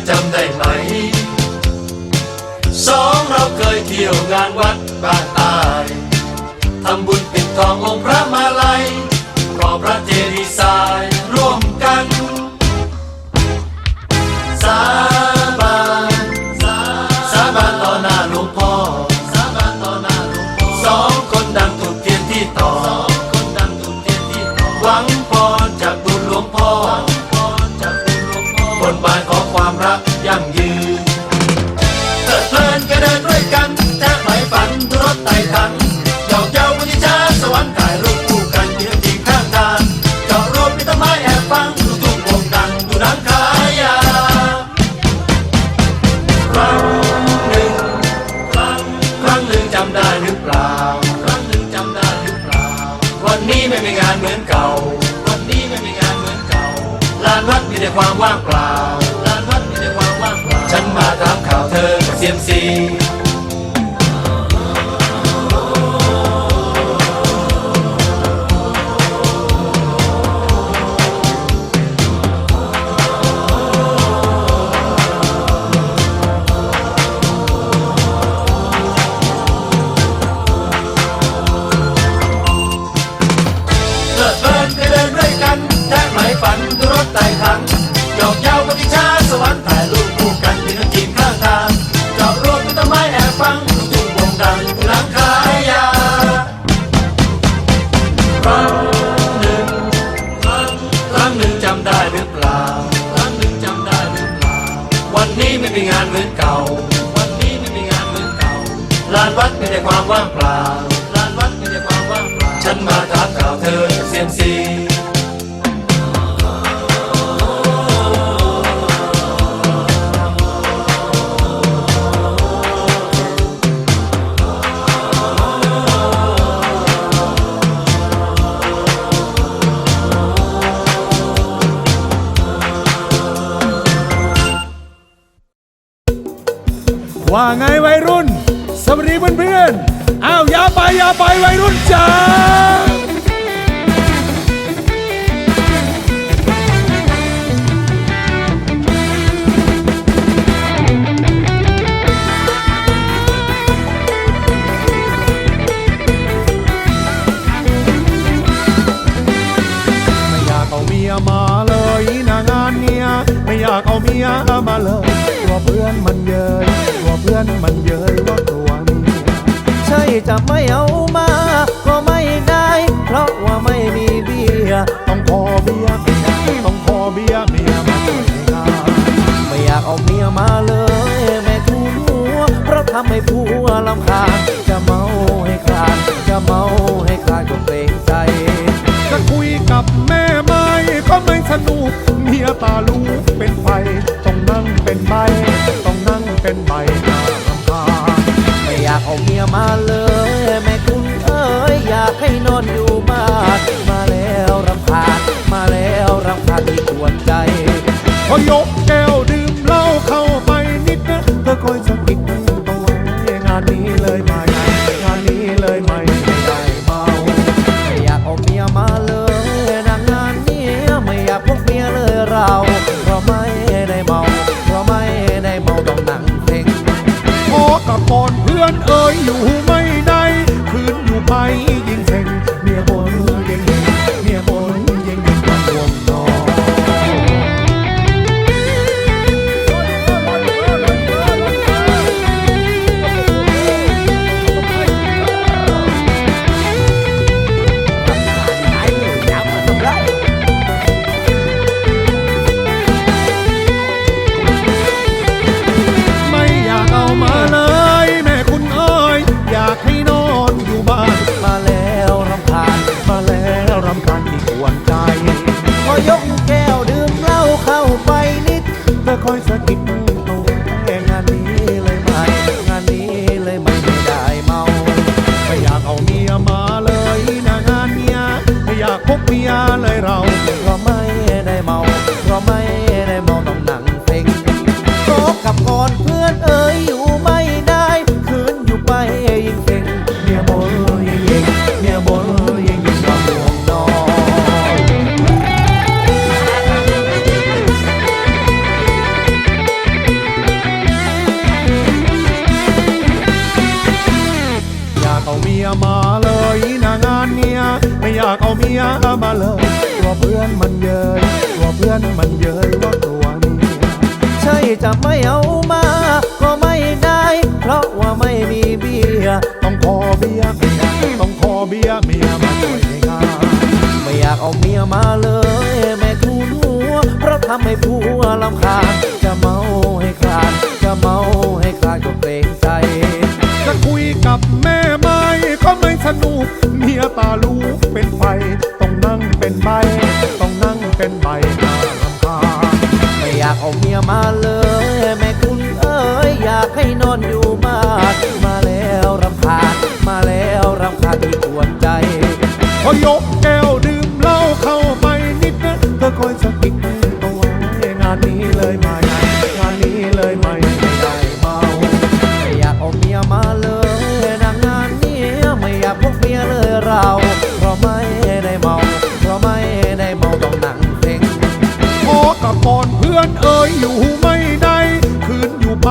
อจำได้ไหมสองเราเคยเที่ยวงานวัดบ้านตายทำบุญปิดทององค์พระมาลัยก่อพระเจดีย์ทรายร่วมกันสาบานสาบานต่อหน้าหลวงพ่อสาบานต่อหน้าหลวงพ่อสองคนดังถูกเทียนที่ต่อสองคนดังถูกเทียนที่ต่อหวังพรจากบุญหลวงพ่อหวังพรจากบุญหลวงพ่อบนบานของ ความรักยั่งยืนเกิดเพลินก็เดินด้วยกัน ไม่มีงานเหมือนเก่า วันนี้ไม่มีงานเหมือนเก่า ลานวัดมีแต่ความว่างเปล่า ลานวัดมีแต่ความว่างเปล่า ฉันมาถามข่าวเธอเซียมซี ว่าไงวัยรุ่น สวัสดีเพื่อนๆอ้าวอย่าไปอย่าไปวัยรุ่นจ้าไม่อยากเอาเมียมาเลยนะงานเนี้ยไม่อยากเอาเมียมาเลยกลัวเพื่อนมันเย้ยันมันเย้ยก็กลัวเมียใช่จะไม่เอามา ก็ไม่ได้ เพราะว่าไม่มีเบียร์ต้องขอเบียร์ต้องขอเบียร์เมียมาช่วยงานไม่อยากเอาเมียมาเลย แม่ทุนหัวเพราะทำให้ผัวลำคาญจะเมาให้คลานจะเมาให้คลานก็เกรงใจจะคุยกับแม่ไม่ก็ไม่สนุกเมียตาลูกเป็นไฟต้องนั่งเป็นใบต้องนั่งเป็นใบ ยากเอาเมียมาเลยแม่คุณเอ้ยอยากให้นอนอยู่บ้านมาแล้วรำคาญมาแล้วรำคาญที่ควรใจพอยกแก้วดื่มเหล้าเข้าไปนิดนะเธอคอยสะกิดตัวไว้งานนี้เลยไม่งานนี้เลยไม่ได้เมาไม่อยากเอาเมียมาเลยนางงานนี้ไม่อยากพกเมียเลยเราเพราะไม่ได้เมาเพราะไม่ได้เมาต้องนั่งเพ่งขอกับก่อน เอนเอ่ยอยู่ไม่ได้คืนอยู่ไป เมียมาเลยกลัวเพื่อนมันเย้ยกลัวเพื่อนมันเย้ยว่าตัวเมียใช่จะไม่เอามา ก็ไม่ได้ เพราะว่าไม่มีเบียร์ต้องขอเบียร์เมียต้องขอเบียร์เมียมาช่วยนงานไม่อยากเอาเมียมาเลยแม่ทุนหัวเพราะทำให้ผัวลำคาญจะเมาให้คลานจะเมาให้คลานก็เกรงใจจะคุยกับแม่ไม่ก็ไม่สนุกเมียตาลูก มียมาเลยแม่คุณเอ้ยอยากให้นอนอยู่บ้านมาแล้วรำคาญมาแล้วรำคาญที่ปวดใจพอยกแก้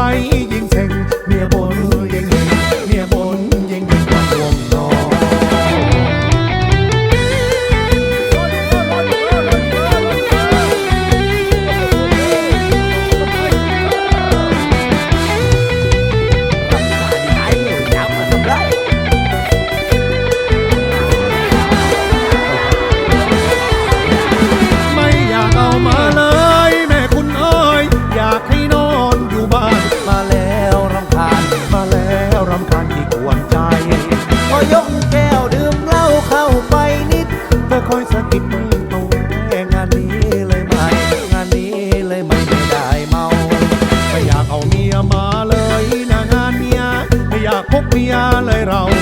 ยู่ไปยิงเซ็งเมียบน เมียเลยเรา